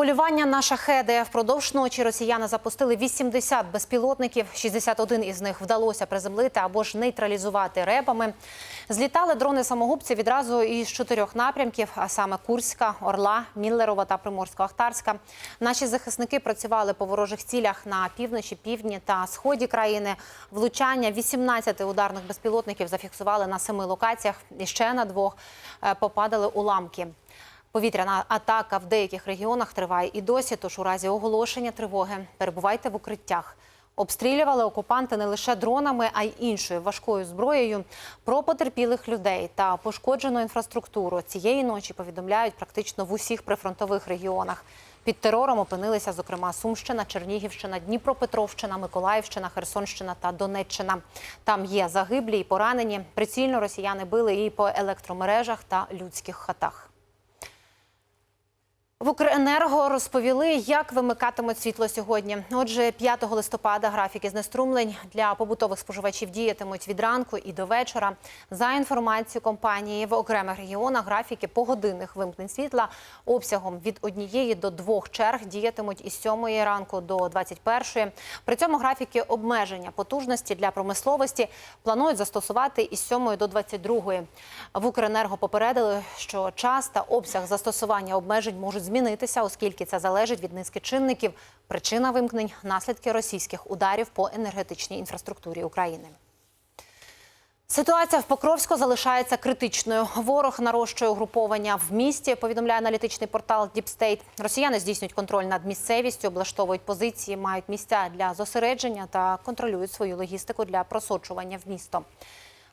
Полювання на шахеди впродовж ночі росіяни запустили 80 безпілотників. 61 із них вдалося приземлити або ж нейтралізувати ребами. Злітали дрони самогубці відразу із чотирьох напрямків, а саме Курська, Орла, Міллерова та Приморсько-Ахтарська. Наші захисники працювали по ворожих цілях на півночі, півдні та сході країни. Влучання 18 ударних безпілотників зафіксували на семи локаціях. І ще на двох е, попадали уламки. Повітряна атака в деяких регіонах триває і досі. Тож у разі оголошення тривоги перебувайте в укриттях. Обстрілювали окупанти не лише дронами, а й іншою важкою зброєю. Про потерпілих людей та пошкоджену інфраструктуру цієї ночі повідомляють практично в усіх прифронтових регіонах. Під терором опинилися, зокрема, Сумщина, Чернігівщина, Дніпропетровщина, Миколаївщина, Херсонщина та Донеччина. Там є загиблі і поранені. Прицільно росіяни били і по електромережах та людських хатах. В Укренерго розповіли, як вимикатимуть світло сьогодні. Отже, 5 листопада графіки знеструмлень для побутових споживачів діятимуть від ранку і до вечора. За інформацією компанії, в окремих регіонах графіки погодинних вимкнень світла обсягом від однієї до двох черг діятимуть із 7 ранку до 21. При цьому графіки обмеження потужності для промисловості планують застосувати із 7 до 22. В Укренерго попередили, що час та обсяг застосування обмежень можуть змінитися, оскільки це залежить від низки чинників. Причина вимкнень наслідки російських ударів по енергетичній інфраструктурі України. Ситуація в Покровську залишається критичною. Ворог нарощує угруповання в місті. Повідомляє аналітичний портал Діпстейт. Росіяни здійснюють контроль над місцевістю, облаштовують позиції, мають місця для зосередження та контролюють свою логістику для просочування в місто.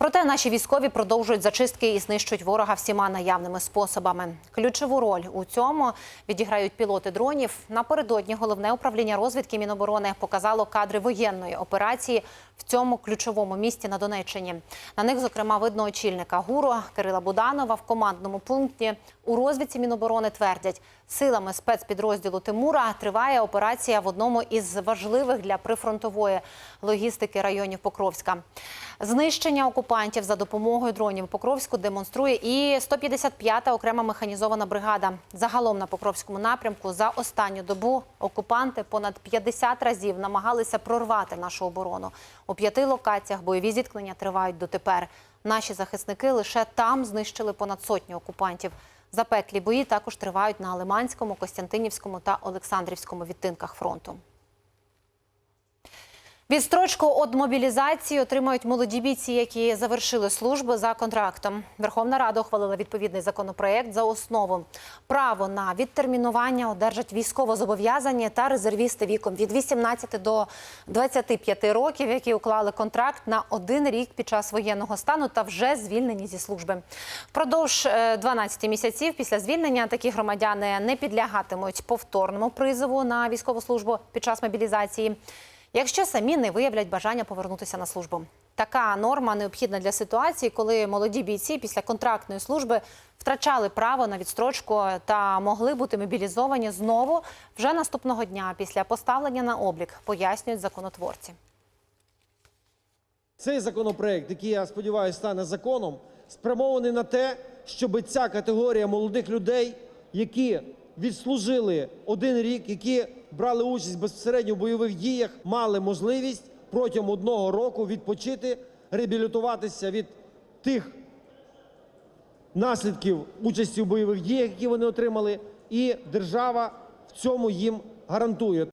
Проте наші військові продовжують зачистки і знищують ворога всіма наявними способами. Ключову роль у цьому відіграють пілоти дронів. Напередодні головне управління розвідки Міноборони показало кадри воєнної операції в цьому ключовому місті на Донеччині. На них, зокрема, видно очільника ГУРу Кирила Буданова в командному пункті. У розвідці Міноборони твердять, силами спецпідрозділу Тимура триває операція в одному із важливих для прифронтової логістики районів Покровська. Знищення окупантів за допомогою дронів Покровську демонструє і 155-та окрема механізована бригада. Загалом на Покровському напрямку за останню добу окупанти понад 50 разів намагалися прорвати нашу оборону. У п'яти локаціях бойові зіткнення тривають дотепер. Наші захисники лише там знищили понад сотню окупантів. Запеклі бої також тривають на Лиманському, Костянтинівському та Олександрівському відтинках фронту. Відстрочку від мобілізації отримають молоді бійці, які завершили службу за контрактом. Верховна Рада ухвалила відповідний законопроект за основу. Право на відтермінування одержать військовозобов'язані та резервісти віком від 18 до 25 років, які уклали контракт на один рік під час воєнного стану та вже звільнені зі служби. Впродовж е, 12 місяців після звільнення такі громадяни не підлягатимуть повторному призову на військову службу під час мобілізації якщо самі не виявлять бажання повернутися на службу. Така норма необхідна для ситуації, коли молоді бійці після контрактної служби втрачали право на відстрочку та могли бути мобілізовані знову вже наступного дня після поставлення на облік, пояснюють законотворці. Цей законопроект, який я сподіваюся стане законом, спрямований на те, щоб ця категорія молодих людей, які відслужили один рік, які брали участь безпосередньо в бойових діях, мали можливість протягом одного року відпочити, реабілітуватися від тих наслідків участі в бойових діях, які вони отримали, і держава в цьому їм гарантує.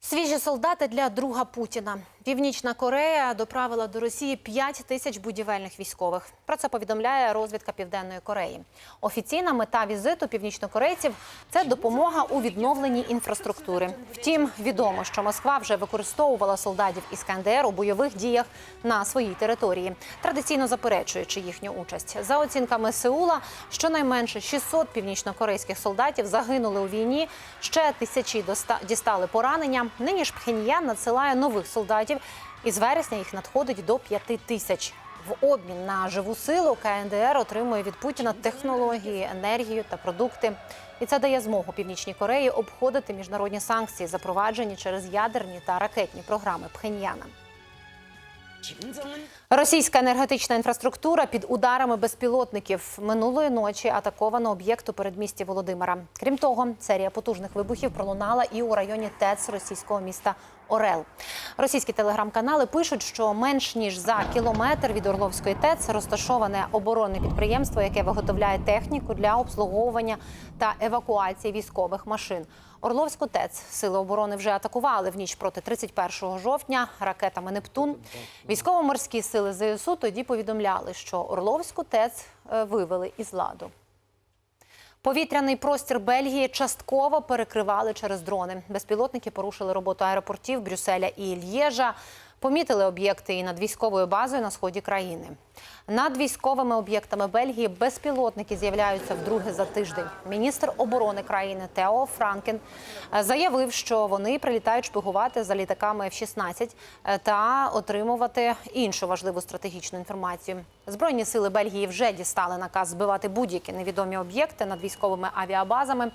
Свіжі солдати для друга Путіна. Північна Корея доправила до Росії 5 тисяч будівельних військових. Про це повідомляє розвідка Південної Кореї. Офіційна мета візиту північнокорейців це допомога у відновленні інфраструктури. Втім, відомо, що Москва вже використовувала солдатів із КНДР у бойових діях на своїй території, традиційно заперечуючи їхню участь. За оцінками Сеула, щонайменше 600 північнокорейських солдатів загинули у війні. Ще тисячі дістали поранення. Нині ж Пхеньян надсилає нових солдатів. І з вересня їх надходить до 5 тисяч. В обмін на живу силу КНДР отримує від Путіна технології, енергію та продукти. І це дає змогу Північній Кореї обходити міжнародні санкції, запроваджені через ядерні та ракетні програми Пхеньяна. Російська енергетична інфраструктура під ударами безпілотників минулої ночі атаковано об'єкт у передмісті Володимира. Крім того, серія потужних вибухів пролунала і у районі ТЕЦ російського міста Орел. Російські телеграм-канали пишуть, що менш ніж за кілометр від Орловської ТЕЦ розташоване оборонне підприємство, яке виготовляє техніку для обслуговування та евакуації військових машин. Орловську ТЕЦ сили оборони вже атакували в ніч проти 31 жовтня ракетами Нептун. Військово-морські сили ЗСУ тоді повідомляли, що Орловську ТЕЦ е, вивели із ладу. Повітряний простір Бельгії частково перекривали через дрони. Безпілотники порушили роботу аеропортів Брюсселя і Ільєжа, Помітили об'єкти і над військовою базою на сході країни. Над військовими об'єктами Бельгії безпілотники з'являються вдруге за тиждень. Міністр оборони країни Тео Франкен е, заявив, що вони прилітають шпигувати за літаками F-16 е, та отримувати іншу важливу стратегічну інформацію. Збройні сили Бельгії вже дістали наказ збивати будь-які невідомі об'єкти над військовими авіабазами.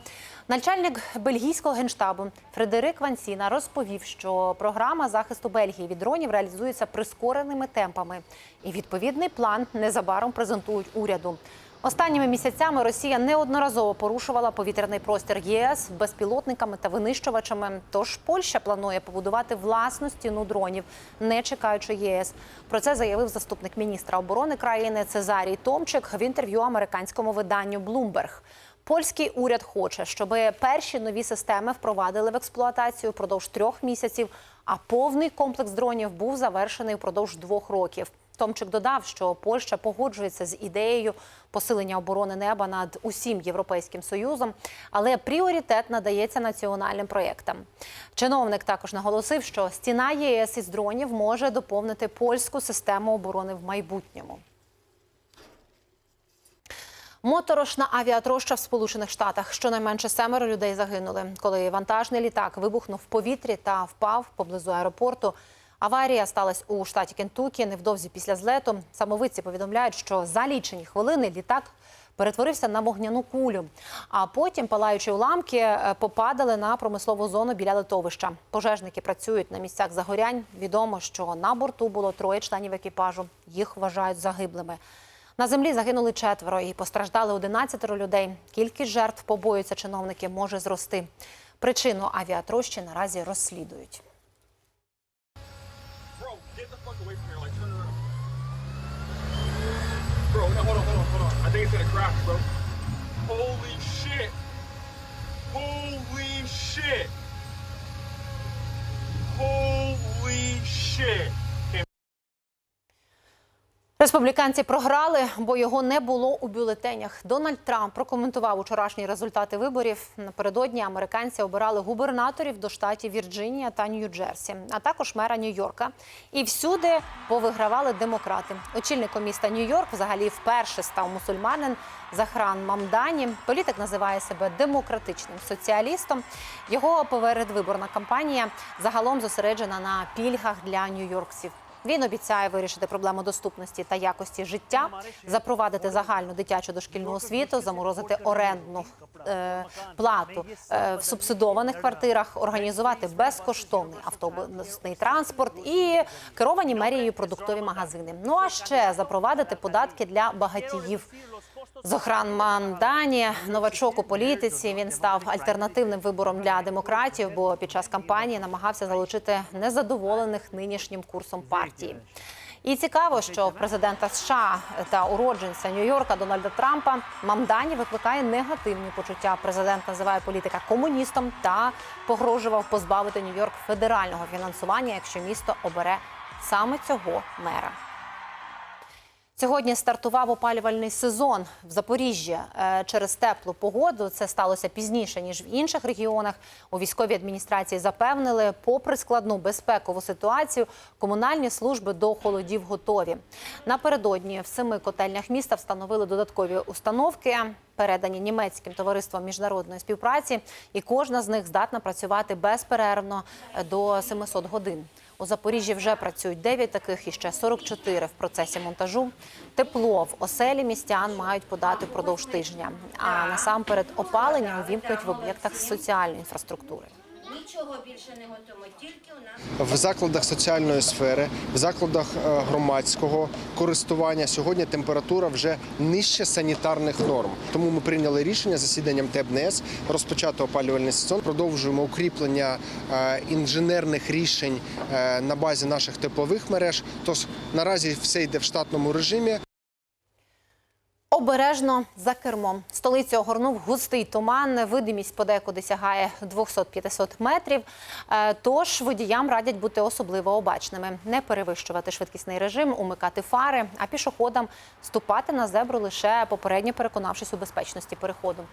Начальник бельгійського генштабу Фредерик Вансіна розповів, що програма захисту Бельгії від дронів реалізується прискореними темпами, і відповідний план незабаром презентують уряду. Останніми місяцями Росія неодноразово порушувала повітряний простір ЄС безпілотниками та винищувачами. Тож Польща планує побудувати власну стіну дронів, не чекаючи ЄС. Про це заявив заступник міністра оборони країни Цезарій Томчик в інтерв'ю американському виданню Bloomberg. Польський уряд хоче, щоб перші нові системи впровадили в експлуатацію впродовж трьох місяців, а повний комплекс дронів був завершений впродовж двох років. Томчик додав, що Польща погоджується з ідеєю посилення оборони неба над усім європейським союзом, але пріоритет надається національним проєктам. Чиновник також наголосив, що стіна ЄС із дронів може доповнити польську систему оборони в майбутньому. Моторошна авіатроща в Сполучених Штатах. Щонайменше семеро людей загинули, коли вантажний літак вибухнув в повітрі та впав поблизу аеропорту. Аварія сталася у штаті Кентукі невдовзі після злету. Самовидці повідомляють, що за лічені хвилини літак перетворився на вогняну кулю. А потім палаючі уламки е, попадали на промислову зону біля литовища. Пожежники працюють на місцях загорянь. Відомо, що на борту було троє членів екіпажу. Їх вважають загиблими. На землі загинули четверо і постраждали 11 людей. Кількість жертв побоюються чиновники може зрости. Причину авіатрощі наразі розслідують. Bro, no, hold on, hold on, hold on. I think it's gonna crash, bro. Holy shit. Holy shit. Holy shit. Республіканці програли, бо його не було у бюлетенях. Дональд Трамп прокоментував учорашні результати виборів. Напередодні американці обирали губернаторів до штатів Вірджинія та Нью-Джерсі, а також мера Нью-Йорка. І всюди повигравали демократи. Очільником міста Нью-Йорк взагалі вперше став мусульманин Захран Мамдані. Політик називає себе демократичним соціалістом. Його передвиборна кампанія загалом зосереджена на пільгах для нью-йоркців. Він обіцяє вирішити проблему доступності та якості життя, запровадити загальну дитячу дошкільну освіту, заморозити орендну е, плату е, в субсидованих квартирах, організувати безкоштовний автобусний транспорт і керовані мерією продуктові магазини. Ну а ще запровадити податки для багатіїв. Зохран Мандані, новачок у політиці. Він став альтернативним вибором для демократів, бо під час кампанії намагався залучити незадоволених нинішнім курсом партії. І цікаво, що президента США та уродженця Нью-Йорка Дональда Трампа Мамдані викликає негативні почуття. Президент називає політика комуністом та погрожував позбавити Нью-Йорк федерального фінансування, якщо місто обере саме цього мера. Сьогодні стартував опалювальний сезон в Запоріжжі Е, через теплу погоду. Це сталося пізніше ніж в інших регіонах. У військовій адміністрації запевнили, попри складну безпекову ситуацію, комунальні служби до холодів готові. Напередодні в семи котельнях міста встановили додаткові установки. передані німецьким товариством міжнародної співпраці, і кожна з них здатна працювати безперервно е, до 700 годин. У Запоріжжі вже працюють 9 таких і ще 44 в процесі монтажу. Тепло в оселі містян мають подати впродовж тижня. А насамперед опалення увімкнуть в об'єктах соціальної інфраструктури. Нічого більше не готуємо, тільки у нас. в закладах соціальної сфери, в закладах е, громадського користування сьогодні температура вже нижче санітарних норм. Тому ми прийняли рішення засіданням ТЕБНС розпочати опалювальний сезон. Продовжуємо укріплення е, інженерних рішень е, на базі наших теплових мереж. Тож наразі все йде в штатному режимі. Обережно за кермом. Столицю огорнув густий туман. Видимість подекуди сягає 200-500 метрів. Е, Тож водіям радять бути особливо обачними, не перевищувати швидкісний режим, умикати фари, а пішоходам ступати на зебру лише попередньо переконавшись у безпечності переходу.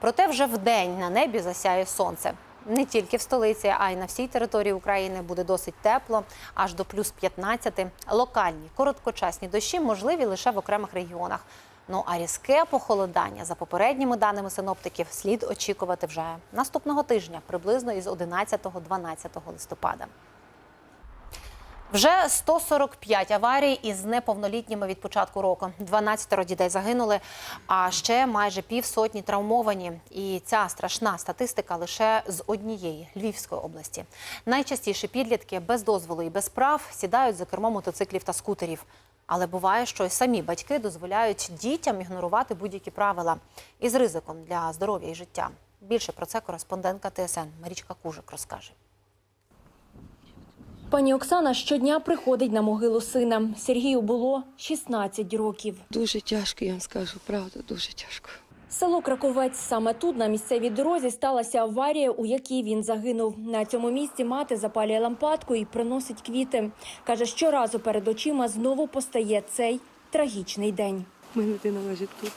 Проте вже вдень на небі засяє сонце. Не тільки в столиці, а й на всій території України буде досить тепло, аж до плюс 15. Локальні короткочасні дощі можливі лише в окремих регіонах. Ну а різке похолодання за попередніми даними синоптиків слід очікувати вже наступного тижня, приблизно із 11-12 листопада. Вже 145 аварій із неповнолітніми від початку року. 12 дітей загинули, а ще майже півсотні травмовані. І ця страшна статистика лише з однієї Львівської області. Найчастіше підлітки без дозволу і без прав сідають за кермо мотоциклів та скутерів. Але буває, що й самі батьки дозволяють дітям ігнорувати будь-які правила із ризиком для здоров'я і життя. Більше про це кореспондентка ТСН Марічка Кужик розкаже. Пані Оксана щодня приходить на могилу сина. Сергію було 16 років. Дуже тяжко, я вам скажу, правда, дуже тяжко. Село Краковець саме тут, на місцевій дорозі, сталася аварія, у якій він загинув. На цьому місці мати запалює лампадку і приносить квіти. Каже, щоразу перед очима знову постає цей трагічний день. Мене дитина лежить тут,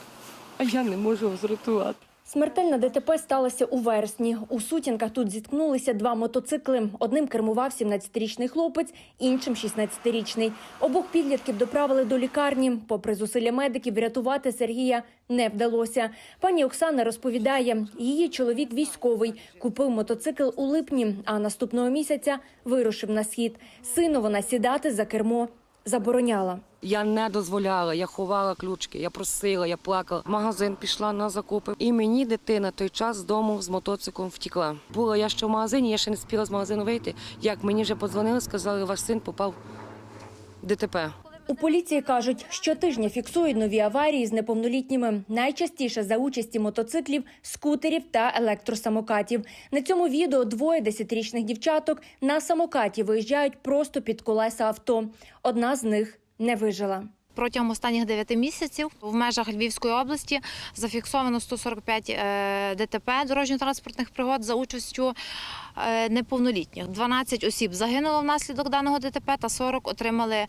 а я не можу його зрятувати. Смертельна ДТП сталася у вересні. У сутінках тут зіткнулися два мотоцикли. Одним кермував 17-річний хлопець, іншим 16-річний. Обох підлітків доправили до лікарні. Попри зусилля медиків, врятувати Сергія не вдалося. Пані Оксана розповідає, її чоловік військовий купив мотоцикл у липні, а наступного місяця вирушив на схід. Сину вона сідати за кермо забороняла. Я не дозволяла, я ховала ключки, я просила, я плакала. Магазин пішла на закупи. І мені дитина той час з дому з мотоциклом втікла. Була я ще в магазині, я ще не спіла з магазину вийти. Як мені вже подзвонили, сказали, ваш син попав в ДТП. У поліції кажуть, щотижня фіксують нові аварії з неповнолітніми. Найчастіше за участі мотоциклів, скутерів та електросамокатів. На цьому відео двоє десятирічних дівчаток на самокаті виїжджають просто під колеса авто. Одна з них не вижила. Протягом останніх 9 місяців в межах Львівської області зафіксовано 145 е, ДТП дорожньо-транспортних пригод за участю неповнолітніх. 12 осіб загинуло внаслідок даного ДТП та 40 отримали е,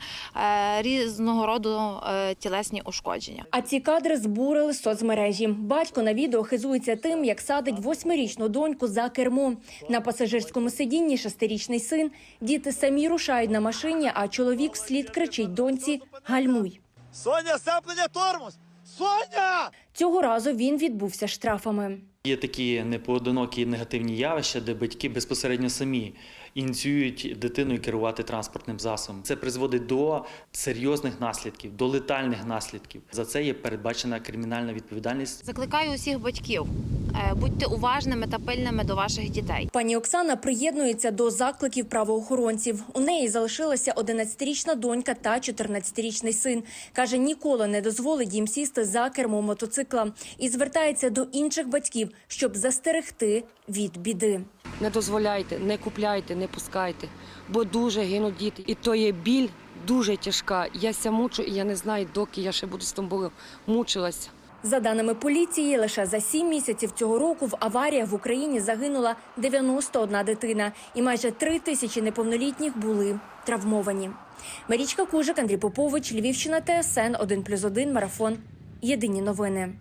різного роду е, тілесні ушкодження. А ці кадри збурили соцмережі. Батько на відео хизується тим, як садить восьмирічну доньку за кермо. На пасажирському сидінні шестирічний син. Діти самі рушають на машині, а чоловік вслід кричить доньці «Гальмуй». Соня, сцеплення тормоз! Соня! Цього разу він відбувся штрафами. Є такі непоодинокі негативні явища, де батьки безпосередньо самі ініціюють дитиною керувати транспортним засобом. Це призводить до серйозних наслідків, до летальних наслідків. За це є передбачена кримінальна відповідальність. Закликаю усіх батьків будьте уважними та пильними до ваших дітей. Пані Оксана приєднується до закликів правоохоронців. У неї залишилася 11-річна донька та 14-річний син. Каже, ніколи не дозволить їм сісти за кермо мотоцикла і звертається до інших батьків, щоб застерегти від біди. Не дозволяйте, не купляйте, не пускайте, бо дуже гинуть діти. І то є біль дуже тяжка. Я ся мучу, і я не знаю, доки я ще буду з тим болем. Мучилася. За даними поліції, лише за сім місяців цього року в аваріях в Україні загинула 91 дитина, і майже три тисячі неповнолітніх були травмовані. Марічка Кужик, Андрій Попович, Львівщина, ТСН 1+,1, Марафон. Єдині новини.